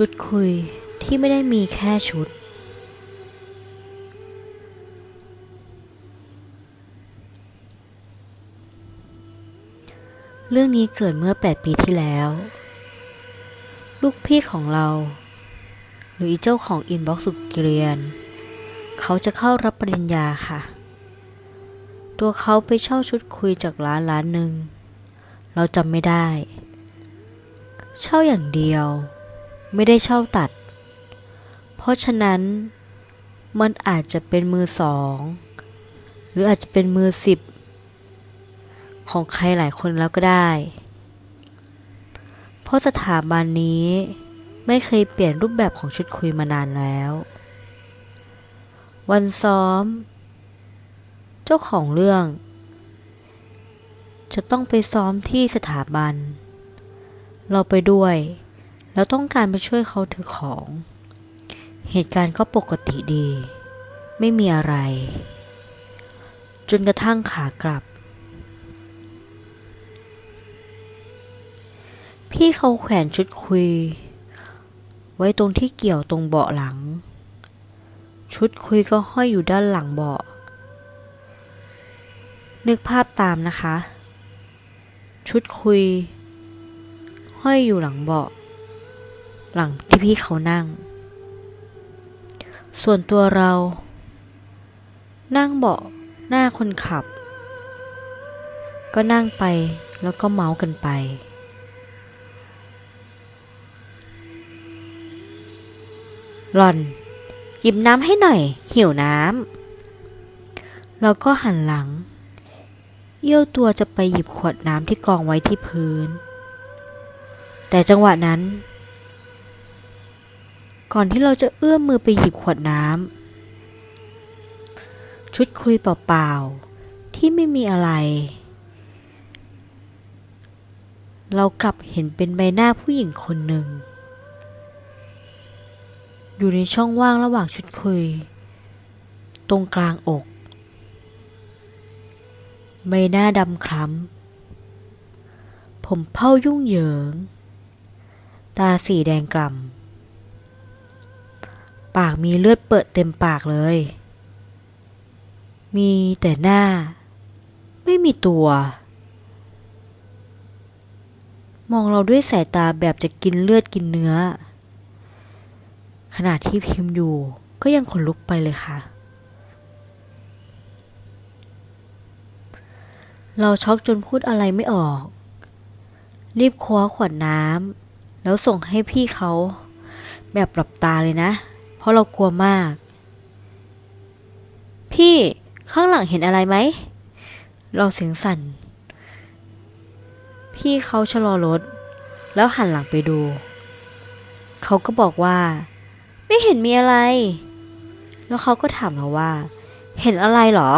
ชุดคุยที่ไม่ได้มีแค่ชุด เรื่องนี้เกิดเมื่อ 8 ปีที่แล้ว ลูกพี่ของเราหรือเจ้าของอินบ็อกซ์สุดเกรียน เขาจะเข้ารับปริญญาค่ะ ตัวเขาไปเช่าชุดคุยจากร้านร้านหนึ่ง เราจำไม่ได้ เช่าอย่างเดียว ไม่ได้เช่าตัด เพราะฉะนั้นมันอาจจะเป็นมือสอง หรืออาจจะเป็นมือสิบ ของใครหลายคนแล้วก็ได้ เพราะสถาบันนี้ไม่เคยเปลี่ยนรูปแบบของชุดคุยมานานแล้ว วันซ้อม เจ้าของเรื่อง จะต้องไปซ้อมที่สถาบัน เราไปด้วย แล้วต้องการไปช่วยเขาถือของ เหตุการณ์ก็ปกติดี ไม่มีอะไร จนกระทั่งขากลับ พี่เขาแขวนชุดคุย ไว้ตรงที่เกี่ยวตรงเบาะหลัง ชุดคุยก็ห้อยอยู่ด้านหลังเบาะ นึกภาพตามนะคะ ชุดคุย ห้อยอยู่หลังเบาะ หลังที่พี่เขานั่ง ส่วนตัวเรา นั่งเบาะหน้าคนขับ ก็นั่งไปแล้วก็เมาส์กันไป หล่อน หยิบน้ำให้หน่อย หิวน้ำเราก็หันหลัง เอี้ยวตัวจะไปหยิบขวดน้ำที่กองไว้ที่พื้น แต่จังหวะนั้น ก่อนที่เราจะเอื้อมมือไปหยิบขวดน้ำชุดคุยเปล่าๆ ที่ไม่มีอะไร เรากลับเห็นเป็นใบหน้าผู้หญิงคนหนึ่ง อยู่ในช่องว่างระหว่างชุดคุย ตรงกลางอก ใบหน้าดำคล้ำผมเผ้ายุ่งเหยิง ตาสีแดงกล่ำ ปากมีเลือดเปิดเต็มปากเลย มีแต่หน้า ไม่มีตัว มองเราด้วยสายตาแบบจะกินเลือดกินเนื้อ ขณะที่พิมพ์อยู่ก็ยังขนลุกไปเลยค่ะ เราช็อกจนพูดอะไรไม่ออก รีบคว้าขวดน้ำแล้วส่งให้พี่เขาแบบหลับตาเลยนะ ราะเรากลัวมาก พี่ข้างหลังเห็นอะไรไหม เราเสียงสั่น พี่เขาชะลอรถ แล้วหันหลังไปดู เขาก็บอกว่า ไม่เห็นมีอะไร แล้วเขาก็ถามเราว่า เห็นอะไรเหรอ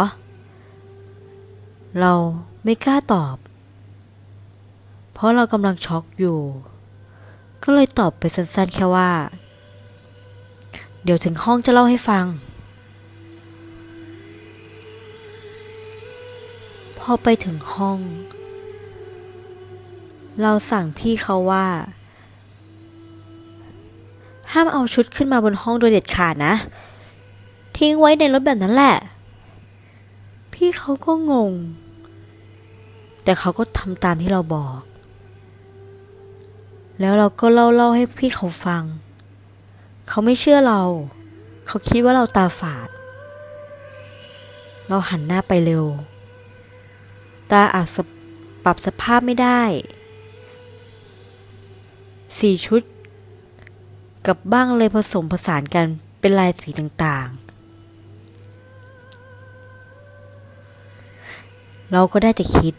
เราไม่กล้าตอบ เพราะเรากำลังช็อกอยู่ ก็เลยตอบไปสั้นๆแค่ว่า ดี๋ยวถึงห้องจะเล่าให้ฟัง พอไปถึงห้อง เราสั่งพี่เขาว่า ห้ามเอาชุดขึ้นมาบนห้องโดยเด็ดขาดนะ ทิ้งไว้ในรถแบบนั้นแหละ พี่เขาก็งง แต่เขาก็ทำตามที่เราบอก แล้วเราก็เล่าเล่าให้พี่เขาฟัง เขาไม่เชื่อเรา เขาคิดว่าเราตาฝาด เราหันหน้าไปเร็ว ตาอาจปรับสภาพไม่ได้ สี่ชุด กับบ้างเลยผสมผสานกันเป็นลายสีต่างๆ เราก็ได้แต่คิด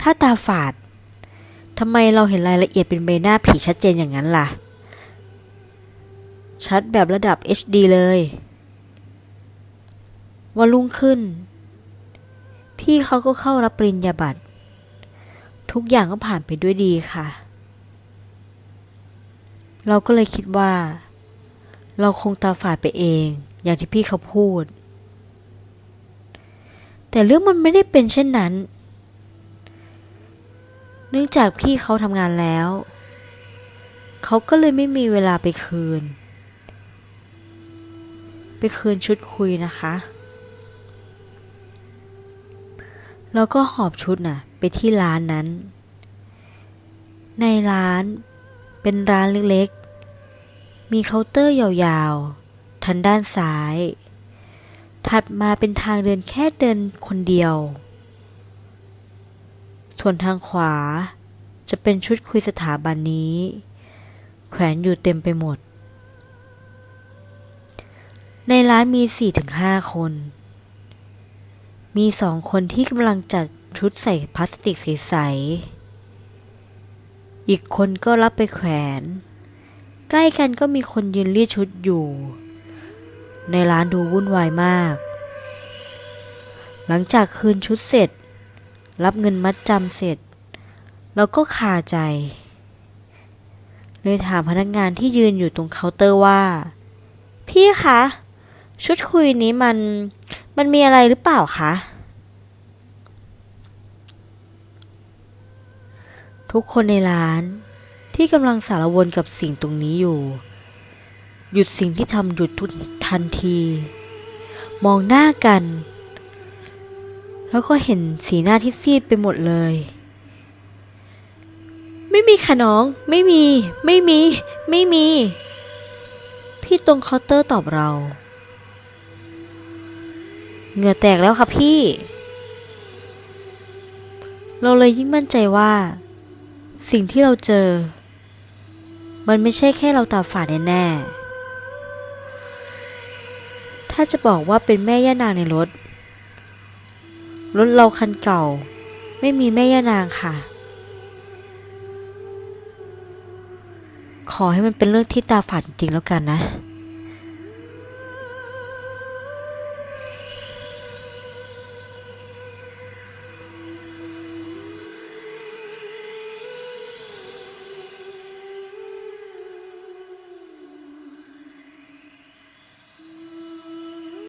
ถ้าตาฝาดทำไมเราเห็นรายละเอียดเป็นใบหน้าผีชัดเจนอย่างนั้นล่ะ ชัดแบบระดับ HD เลย วันรุ่งขึ้น พี่เขาก็เข้ารับปริญญาบัตร ทุกอย่างก็ผ่านไปด้วยดีค่ะ เราก็เลยคิดว่า เราคงตาฝาดไปเอง อย่างที่พี่เขาพูด แต่เรื่องมันไม่ได้เป็นเช่นนั้น เนื่องจากพี่เขาทำงานแล้ว เขาก็เลยไม่มีเวลาไปคืน คืนชุดคุยนะคะ แล้วก็หอบชุดน่ะไปที่ร้านนั้น ในร้านเป็นร้านเล็กๆ มีเคาน์เตอร์ยาวๆ ทางด้านซ้าย ถัดมาเป็นทางเดินแค่เดินคนเดียว ส่วนทางขวาจะเป็นชุดคุยสถาบันนี้ แขวนอยู่เต็มไปหมด ในร้านมี 4-5 คน มีสองคนที่กำลังจัดชุดใส่พลาสติกใสๆอีกคนก็รับไปแขวน ใกล้กันก็มีคนยืนรีดชุดอยู่ ในร้านดูวุ่นวายมาก หลังจากคืนชุดเสร็จ รับเงินมัดจำเสร็จ เราก็คาใจ เลยถามพนักงานที่ยืนอยู่ตรงเคาน์เตอร์ว่า พี่คะ ชุดคุยนี้มันมันมีอะไรหรือเปล่าคะ ทุกคนในร้านที่กำลังสารวนกับสิ่งตรงนี้อยู่ หยุดสิ่งที่ทำหยุดทุกทันที มองหน้ากัน แล้วก็เห็นสีหน้าที่ซีดไปหมดเลย ไม่มีค่ะน้อง ไม่มี ไม่มี ไม่มี พี่ตรงเคาน์เตอร์ตอบเรา เหงื่อแตกแล้วค่ะพี่ เราเลยยิ่งมั่นใจว่า สิ่งที่เราเจอ มันไม่ใช่แค่เราตาฝาดแน่ๆ ถ้าจะบอกว่าเป็นแม่ย่านางในรถ รถเราคันเก่า ไม่มีแม่ย่านางค่ะ ขอให้มันเป็นเรื่องที่ตาฝาดจริงๆแล้วกันนะ